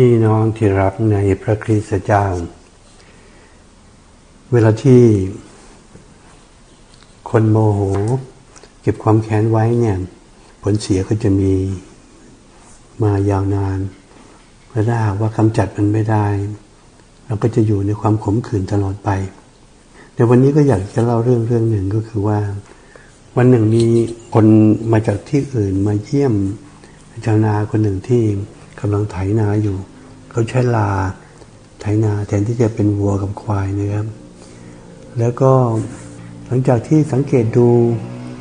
พี่น้องที่รักในพระคริสต์เจ้า เวลาที่คนโมโห เก็บความแค้นไว้เนี่ย ผลเสียก็จะมีมายาวนานและถ้าหากว่ากำจัดมันไม่ได้ เราก็จะอยู่ในความขมขื่นตลอดไป ในวันนี้ก็อยากจะเล่าเรื่องเรื่องหนึ่งก็คือว่า วันหนึ่งมีคนมาจากที่อื่นมาเยี่ยมชาวนาคนหนึ่งที่ กำลังไถนาอยู่ เขาใช้ลาไถนาแทนที่จะเป็นวัวกับควายนะครับ แล้วก็หลังจากที่สังเกตดู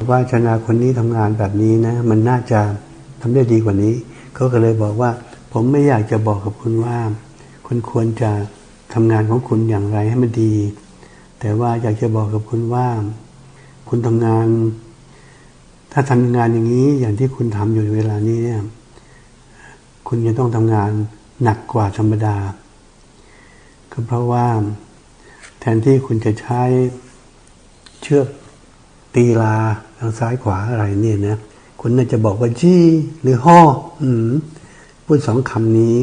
ว่าชนาคนนี้ทำงานแบบนี้นะ มันน่าจะทำได้ดีกว่านี้ เขาก็เลยบอกว่า ผมไม่อยากจะบอกกับคุณว่า คุณควรจะทำงานของคุณอย่างไรให้มันดี แต่ว่าอยากจะบอกกับคุณว่า คุณทำงาน ถ้าทำงานอย่างนี้อย่างที่คุณทำอยู่เวลานี้เนี่ย คุณจะต้องทำงานหนักกว่าธรรมดา ก็เพราะว่าแทนที่คุณจะใช้เชือกตีลาทางซ้ายขวาอะไรเนี่ยนะคุณน่าจะบอกว่าจี้หรือห่ออืมพูดสองคำนี้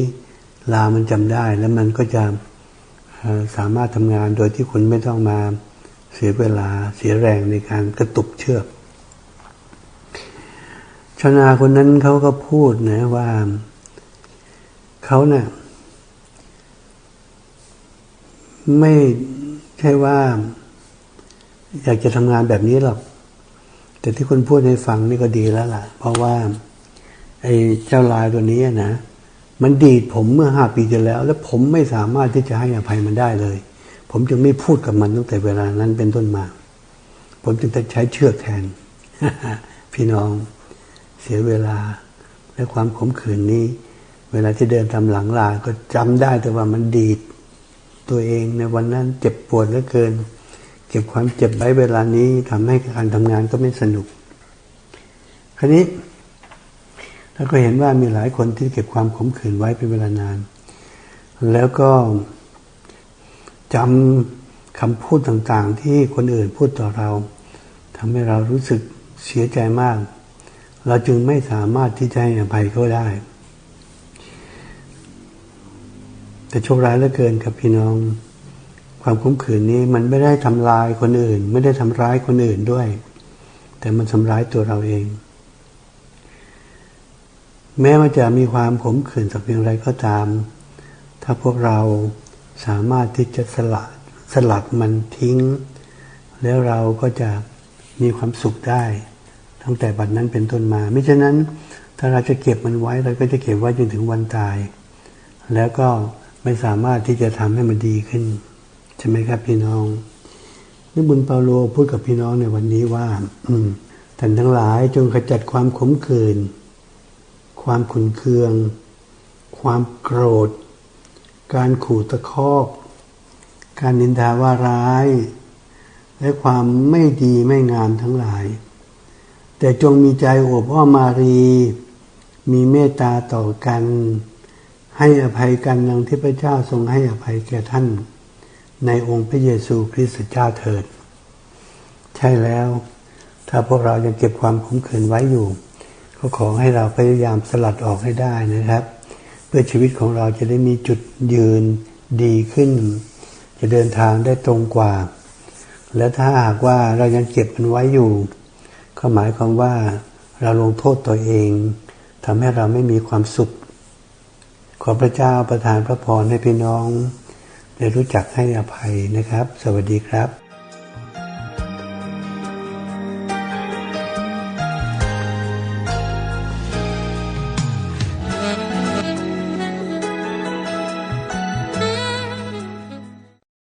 ลามันจำได้ แล้วมันก็จะสามารถทำงานโดยที่คุณไม่ต้องมาเสียเวลาเสียแรงในการกระตุกเชือกชนาคนนั้นเขาก็พูดนะว่า เขาเนะี่ยไม่ใช่ว่า อยากจะทำงานแบบนี้หรอก แต่ที่คุณพูดให้ฟังนี่ก็ดีแล้วล่ะ เพราะว่า ไอ้เจ้าลายตัวนี้นะมันดีดผมเมื่อห้าปีที่แล้ว แล้วผมไม่สามารถที่จะให้อภัยมันได้เลย ผมจึงไม่พูดกับมันตั้งแต่เวลานั้นเป็นต้นมา ผมจึงจะใช้เชือกแทน พี่น้อง เสียเวลาและความขมขื่นนี้ เวลาที่เดินทำหลังลาก็จำได้แต่ว่ามันดีดตัวเองในวันนั้นเจ็บปวดเหลือเกิน เก็บความเจ็บไว้เวลานี้ทำให้การทำงานก็ไม่สนุก คราวนี้เราก็เห็นว่ามีหลายคนที่เก็บความขมขื่นไว้เป็นเวลานาน แล้วก็จำคำพูดต่างๆ ที่คนอื่นพูดต่อเราทำให้เรารู้สึกเสียใจมาก เราจึงไม่สามารถที่จะให้อภัยเขาได้ แต่โชคร้ายเหลือเกินครับพี่น้อง ความคุ้มขืนนี้มันไม่ได้ทำลายคนอื่น ไม่ได้ทำร้ายคนอื่นด้วย แต่มันทำร้ายตัวเราเอง แม้มันจะมีความขมขื่นสักเพียงไรก็ตาม ถ้าพวกเราสามารถที่จะสลัดสลัดมันทิ้ง แล้วเราก็จะมีความสุขได้ ตั้งแต่บัดนั้นเป็นต้นมาไม่ฉะนั้นถ้าเราจะเก็บมันไว้เราก็จะเก็บไว้จนถึงวันตาย แล้วก็ ไม่สามารถที่จะทำให้มันดีขึ้น ใช่ไหมครับพี่น้องนี่บุญเปาโลพูดกับพี่น้องในวันนี้ว่า อืมท่านทั้งหลายจงขจัดความขมขื่นความขุนเคือง ความโกรธ การขู่ตะคอกการนินทาว่าร้าย และความไม่ดีไม่งามทั้งหลาย แต่จงมีใจโอบอ้อมมารี มีเมตตาต่อกัน ให้อภัยกันดังที่พระเจ้าทรงให้อภัยแก่ท่าน ในองค์พระเยซูคริสต์เจ้าเถิด ใช่แล้ว ถ้าพวกเรายังเก็บความขมขื่นไว้อยู่ ก็ขอให้เราพยายามสลัดออกให้ได้นะครับ เพื่อชีวิตของเราจะได้มีจุดยืนดีขึ้น จะเดินทางได้ตรงกว่า และถ้าหากว่าเรายังเก็บมันไว้อยู่ ก็หมายความว่าเราลงโทษตัวเองทำให้เราไม่มีความสุข ขอพระเจ้าประทานพระพรให้พี่น้อง ได้รู้จักให้อภัยนะครับ สวัสดีครับ